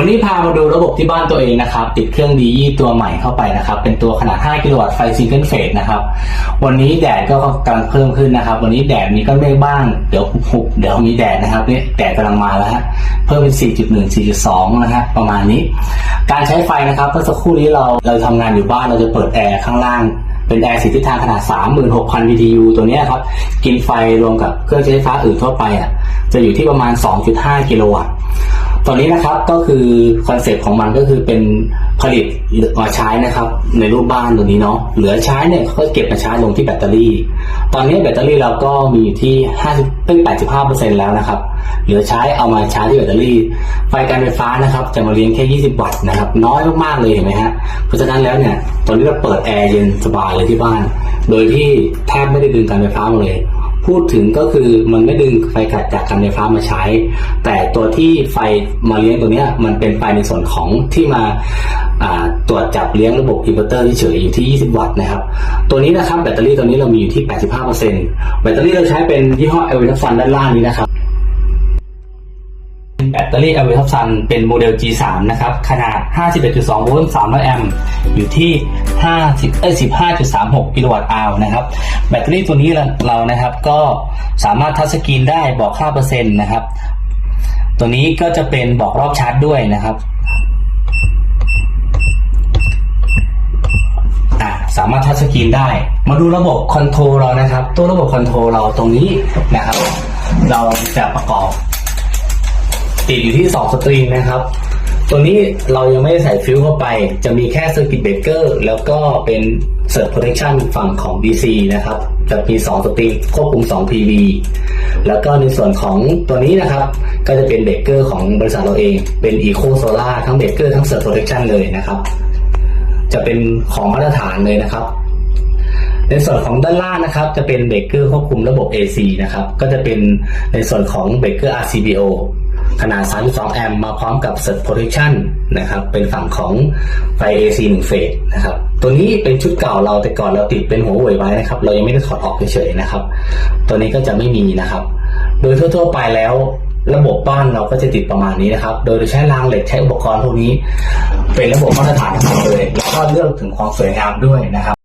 วันนี้พามาดูระบบที่บ้านตัวเองนะครับ ติดเครื่องดียี่ตัวใหม่เข้าไปนะครับ เป็นตัวขนาด 5 กิโลวัตต์ไฟซิงเกิลเฟสนะครับ วันนี้แดดก็กำลังเพิ่มขึ้นนะครับ วันนี้แดดมีก้อนเมฆบ้าง เดี๋ยวหุบเดี๋ยวมีแดดนะครับเนี่ยแดดกำลังมาแล้วฮะ เพิ่มเป็น 4.1 4.2 นะฮะประมาณนี้ การใช้ไฟนะครับเมื่อสักครู่นี้เราเราทำงานอยู่บ้านเราจะเปิดแอร์ข้างล่างเป็นแอร์สีทิศทางขนาด 36,000 BTU ตัวเนี้ยครับ กินไฟรวมกับเครื่องใช้ไฟฟ้าอื่นทั่วไปอะจะอยู่ที่ประมาณ 2.5 กิโลวัตต์ ตัวนี้นะครับก็คือคอนเซ็ปต์ของมันก็คือเป็นผลิตมาใช้นะครับ ในรูปบ้านตัวนี้เนาะเหลือใช้เนี่ยเขาก็เก็บมาใช้ลงที่แบตเตอรี่ ตอนนี้แบตเตอรี่เราก็มีอยู่ที่50เป็น85%แล้วนะครับ เหลือใช้เอามาใช้ที่แบตเตอรี่ ไฟการไฟฟ้านะครับ จะมาเลี้ยงแค่ 20 วัตต์นะครับ น้อยมากๆเลยเห็นไหมฮะเพราะฉะนั้นแล้วเนี่ยตอนนี้เราเปิดแอร์เย็นสบายเลยที่บ้าน โดยที่แทบไม่ได้ดึงการไฟฟ้ามาเลย พูดถึงก็คือมันไม่ดึงไฟกัดจากการไฟฟ้ามาใช้ แต่ตัวที่ไฟมาเลี้ยงตัวเนี้ยมันเป็นไฟในส่วนของที่มาตรวจจับเลี้ยงระบบอินเวอร์เตอร์เฉยอยู่ที่ 20 วัตต์นะครับ ตัวนี้นะครับแบตเตอรี่ตัวนี้เรามีอยู่ที่ 85%แบตเตอรี่เราใช้เป็นยี่ห้อเอลวิทฟันด้านล่างนี้นะครับ แบตเตอรี่ a v i t o p Sun เป็นโมเดล G3 นะครับ ขนาด 51.2 โวลต์300 แอมป์อยู่ที่ 50เอ้ย15.36 กิโลวัตต์อาวนะครับ แบตเตอรี่ตัวนี้เรานะครับก็สามารถทัชสกรีนได้บอกค่าเปอร์เซ็นต์นะครับ ตัวนี้ก็จะเป็นบอกรอบชาร์จด้วยนะครับอะสามารถทัชสกรีนได้ มาดูระบบคอนโทรลเรานะครับ ตัวระบบคอนโทรลเราตรงนี้นะครับ เราจะประกอบ ติดอยู่ที่ 2 สตริงนะครับ ตัวนี้เรายังไม่ได้ใส่ฟิวเข้าไป จะมีแค่ Circuit Breaker แล้วก็เป็น Surge Protection ฝั่งของ DC นะครับ จะมี 2 สตริงควบคุม 2 PV แล้วก็ในส่วนของตัวนี้นะครับ ก็จะเป็นเบรกเกอร์ของบริษัทเราเอง เป็น Eco Solar ทั้งเบรกเกอร์ทั้ง Surge Protection เลยนะครับ จะเป็นของมาตรฐานเลยนะครับในส่วนของด้านล่างนะครับ จะเป็นเบรกเกอร์ควบคุมระบบ AC นะครับ ก็จะเป็นในส่วนของเบรกเกอร์ RCBO ขนาด 32 แอมป์มาพร้อมกับ Surge Protection นะครับ เป็นฝั่งของไฟ AC 1เฟสนะครับ ตัวนี้เป็นชุดเก่าเราแต่ก่อนเราติดเป็นหัวเว่ยไว้นะครับ เรายังไม่ได้ถอดออกเฉยๆนะครับ ตัวนี้ก็จะไม่มีนะครับ โดยทั่วๆไปแล้วระบบบ้านเราก็จะติดประมาณนี้นะครับ โดยใช้รางเหล็กใช้อุปกรณ์พวกนี้ เป็นระบบมาตรฐานทั้งหมดเลย แล้วก็เรื่องถึงความสวยงามด้วยนะครับ